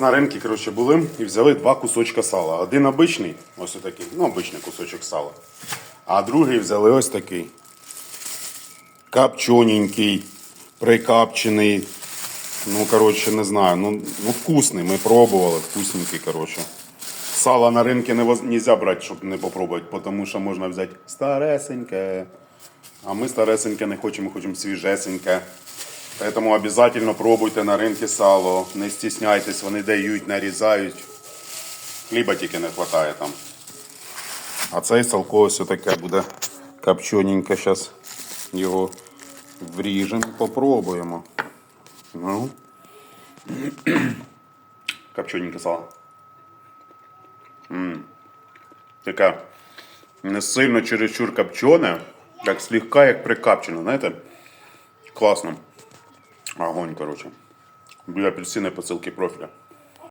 На ринку, коротше, були і взяли два кусочка сала. Один обичний, ось такий, ну, обичний кусочок сала. А другий взяли ось такий. Копчененький, прикапчений. Ну, коротше, не знаю. Ну, ну вкусний. Ми пробували, вкусненький, коротше. Сало на ринку не нельзя брати, щоб не попробувати, тому що можна взяти старесеньке. А ми старесеньке не хочемо, хочемо свіжесеньке. Тому обов'язково пробуйте на ринку сало, не стісняйтесь, вони дають, нарізають. Хліба тільки не вистачає там. А цей салко ось таке буде копчененьке. Зараз його вріжемо, попробуємо. Ну. Копчененьке сало. Таке не сильно чересчур копчене, так слегка, як прикапчено, знаєте? Класно. Огонь, коротше. Біля апельсини посилки профіля.